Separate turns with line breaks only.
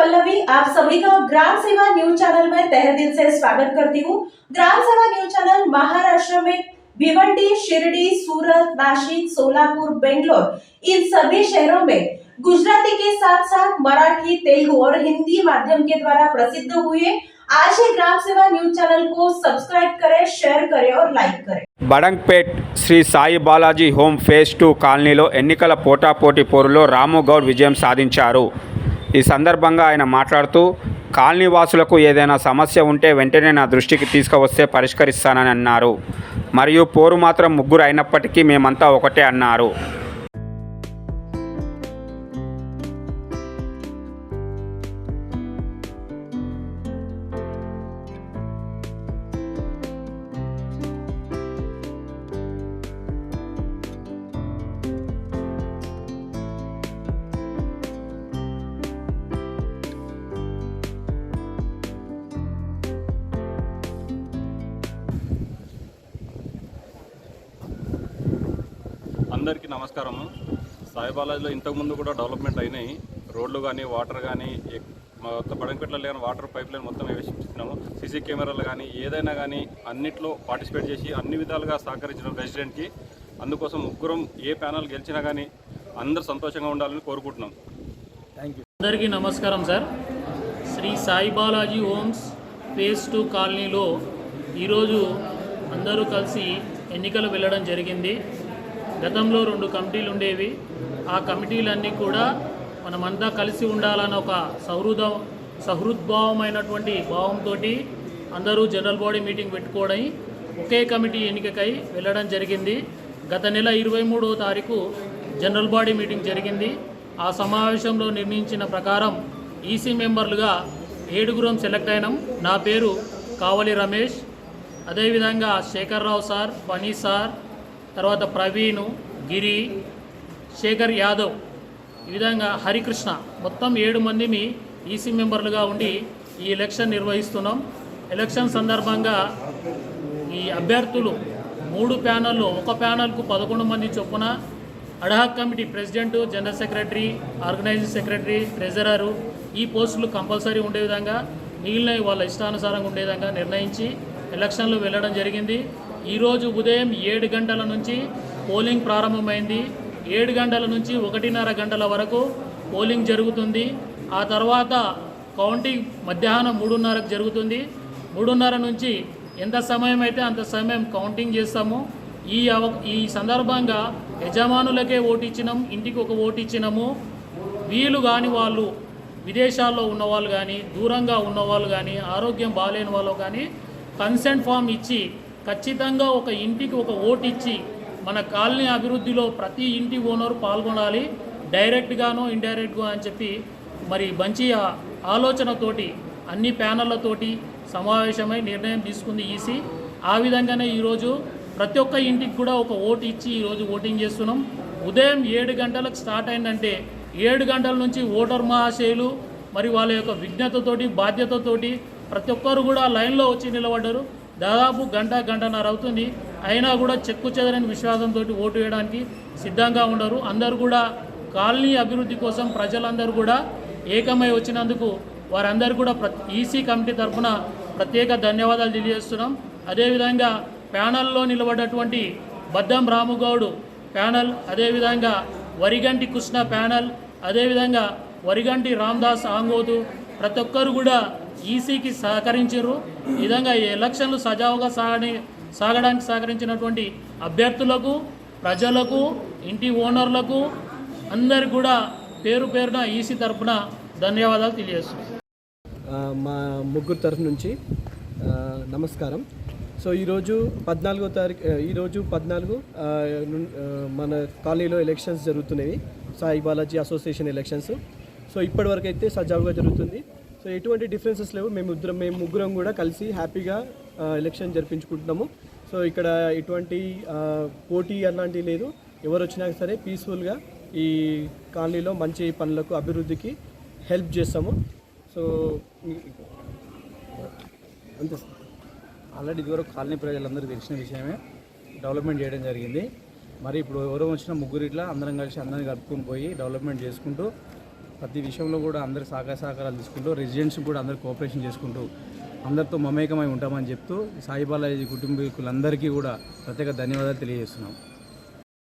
पल्लवी आप सभी का ग्राम सेवा न्यूज चैनल में तहे दिल से स्वागत करती हूँ ग्राम सेवा न्यूज चैनल महाराष्ट्र में भिवंडी शिरडी सूरत नासिक सोलापुर बेंगलोर इन सभी शहरों में गुजराती के साथ साथ मराठी तेलुगु और हिंदी माध्यम के द्वारा प्रसिद्ध हुए आज ही ग्राम सेवा न्यूज चैनल को सब्सक्राइब करें शेयर करें और लाइक करें
Badangpet Sri Sai Balaji home phase two కాలనీలో ఎన్నికల పోటాపోటీ పోరులో రాము గౌడ్ విజయం సాధించారు ఈ సందర్భంగా ఆయన మాట్లాడుతూ కాలనీవాసులకు ఏదైనా సమస్య ఉంటే వెంటనే నా దృష్టికి తీసుకువస్తే పరిష్కరిస్తానని అన్నారు. మరియు పోరు మాత్రం ముగ్గురు అయినప్పటికీ మేమంతా ఒకటే అన్నారు.
అందరికీ నమస్కారము. సాయిబాలాజీలో ఇంతకుముందు కూడా డెవలప్మెంట్ అయినాయి. రోడ్లు కానీ వాటర్ కానీ మొత్తం బడంపేటలో లేని వాటర్ పైప్ లైన్ మొత్తం వేసిస్తున్నాము. సీసీ కెమెరాలు కానీ ఏదైనా కానీ అన్నిట్లో పార్టిసిపేట్ చేసి అన్ని విధాలుగా సహకరించిన ప్రెసిడెంట్కి అందుకోసం ముగ్గురం ఏ ప్యానల్ గెలిచినా కానీ అందరూ సంతోషంగా ఉండాలని కోరుకుంటున్నాం.
అందరికీ నమస్కారం sir. Sri Sai Balaji homes phase two కాలనీలో ఈరోజు అందరూ కలిసి ఎన్నికలు వెళ్ళడం జరిగింది. గతంలో రెండు కమిటీలు ఉండేవి. ఆ కమిటీలన్నీ కూడా మనమంతా కలిసి ఉండాలన్న ఒక సౌహృద సహృద్భావమైనటువంటి భావంతో అందరూ జనరల్ బాడీ మీటింగ్ పెట్టుకోవడం ఒకే కమిటీ ఎన్నికకై వెళ్ళడం జరిగింది. గత నెల ఇరవై మూడవ తారీఖు జనరల్ బాడీ మీటింగ్ జరిగింది. ఆ సమావేశంలో నిర్ణయించిన ప్రకారం ఈసీ మెంబర్లుగా ఏడుగురం సెలెక్ట్ అయినాం. నా పేరు కావలి రమేష్. అదేవిధంగా శేఖర్రావు సార్ ఫనీ సార్ తర్వాత ప్రవీణ్ గిరి శేఖర్ యాదవ్. ఈ విధంగా హరికృష్ణ. మొత్తం ఏడు మందిని ఈసీ మెంబర్లుగా ఉండి ఈ ఎలక్షన్ నిర్వహిస్తున్నాం. ఎలక్షన్ సందర్భంగా ఈ అభ్యర్థులు మూడు ప్యానల్లో ఒక ప్యానల్కు పదకొండు మంది చొప్పున ad hoc committee president general secretary organising secretary treasurer ఈ పోస్టులు కంపల్సరీ ఉండే విధంగా మిగిలినవి వాళ్ళ ఇష్టానుసారంగా ఉండే విధంగా నిర్ణయించి ఎలక్షన్లు వెళ్ళడం జరిగింది. ఈరోజు ఉదయం ఏడు గంటల నుంచి పోలింగ్ ప్రారంభమైంది. ఏడు గంటల నుంచి ఒకటిన్నర గంటల వరకు పోలింగ్ జరుగుతుంది. ఆ తర్వాత కౌంటింగ్ మధ్యాహ్నం మూడున్నరకు జరుగుతుంది. మూడున్నర నుంచి ఎంత సమయం అయితే అంత సమయం కౌంటింగ్ చేస్తాము ఈ అవ ఈ సందర్భంగా యజమానులకే ఓటు ఇచ్చినాం ఇంటికి ఒక ఓటు ఇచ్చినాము. వీలు కాని వాళ్ళు విదేశాల్లో ఉన్నవాళ్ళు కానీ దూరంగా ఉన్నవాళ్ళు కానీ ఆరోగ్యం బాగాలేని వాళ్ళు కానీ కన్సెంట్ ఫామ్ ఇచ్చి ఖచ్చితంగా ఒక ఇంటికి ఒక ఓటు ఇచ్చి మన కాలనీ అభివృద్ధిలో ప్రతి ఇంటి ఓనర్ పాల్గొనాలి డైరెక్ట్గానో ఇండైరెక్ట్గా అని చెప్పి మరి మంచి ఆలోచనతోటి అన్ని ప్యానళ్ళతోటి సమావేశమై నిర్ణయం తీసుకుంది ఈసీ. ఆ విధంగానే ఈరోజు ప్రతి ఒక్క ఇంటికి కూడా ఒక ఓటు ఇచ్చి ఈరోజు ఓటింగ్ చేస్తున్నాం. ఉదయం ఏడు గంటలకు స్టార్ట్ అయిందంటే ఏడు గంటల నుంచి ఓటర్ మహాశయులు మరి వాళ్ళ యొక్క విజ్ఞతతోటి బాధ్యతతోటి ప్రతి ఒక్కరు కూడా లైన్లో వచ్చి నిలబడ్డారు. దాదాపు గంట గంటన్నర అవుతుంది. అయినా కూడా చెక్కు చెదరని విశ్వాసంతో ఓటు వేయడానికి సిద్ధంగా ఉండరు. అందరూ కూడా కాలనీ అభివృద్ధి కోసం ప్రజలందరూ కూడా ఏకమై వచ్చినందుకు వారందరూ కూడా ఈసీ కమిటీ తరఫున ప్రత్యేక ధన్యవాదాలు తెలియజేస్తున్నాం. అదేవిధంగా ప్యానల్లో నిలబడ్డటువంటి బద్దం రాముగౌడు ప్యానల్ అదేవిధంగా వరిగంటి కృష్ణ ప్యానల్ అదేవిధంగా వరిగంటి రామ్దాస్ ఆంగోదు ప్రతి ఒక్కరు కూడా ఈసీకి సహకరించారు ఈ విధంగా ఈ ఎలక్షన్లు సజావుగా సాగని సాగడానికి సహకరించినటువంటి అభ్యర్థులకు ప్రజలకు ఇంటి ఓనర్లకు అందరికి కూడా పేరు పేరున ఈసీ తరఫున ధన్యవాదాలు తెలియజేస్తున్నాం.
మా ముగ్గురు తరఫు నుంచి నమస్కారం. సో ఈరోజు పద్నాలుగో తారీఖు ఈరోజు పద్నాలుగు మన కాలనీలో ఎలక్షన్స్ జరుగుతున్నాయి Sai Balaji association elections. So ఇప్పటివరకు అయితే సజావుగా జరుగుతుంది. సో ఎటువంటి డిఫరెన్సెస్ లేవు. మేము ఇద్దరం మేము ముగ్గురం కూడా కలిసి హ్యాపీగా ఎలక్షన్ జరిపించుకుంటున్నాము. సో ఇక్కడ ఎటువంటి పోటీ అలాంటివి లేదు. ఎవరు వచ్చినా సరే పీస్ఫుల్గా ఈ కాలనీలో మంచి పనులకు అభివృద్ధికి హెల్ప్ చేస్తాము. సో అంతే
ఆల్రెడీ ఇదివరకు కాలనీ ప్రజలందరికీ తెలిసిన విషయమే. డెవలప్మెంట్ చేయడం జరిగింది. మరి ఇప్పుడు ఎవరో వచ్చిన ముగ్గురు ఇట్లా అందరం కలిసి అందరం కలుపుకొని పోయి డెవలప్మెంట్ చేసుకుంటూ ప్రతి విషయంలో కూడా అందరి సహకార సహకారాలు తీసుకుంటూ రెసిడెంట్స్ కూడా అందరు కోఆపరేషన్ చేసుకుంటూ అందరితో మమేకమై ఉంటామని చెప్తూ సాయిబాలాజీ కుటుంబీకులందరికీ కూడా ప్రత్యేక ధన్యవాదాలు తెలియజేస్తున్నాం.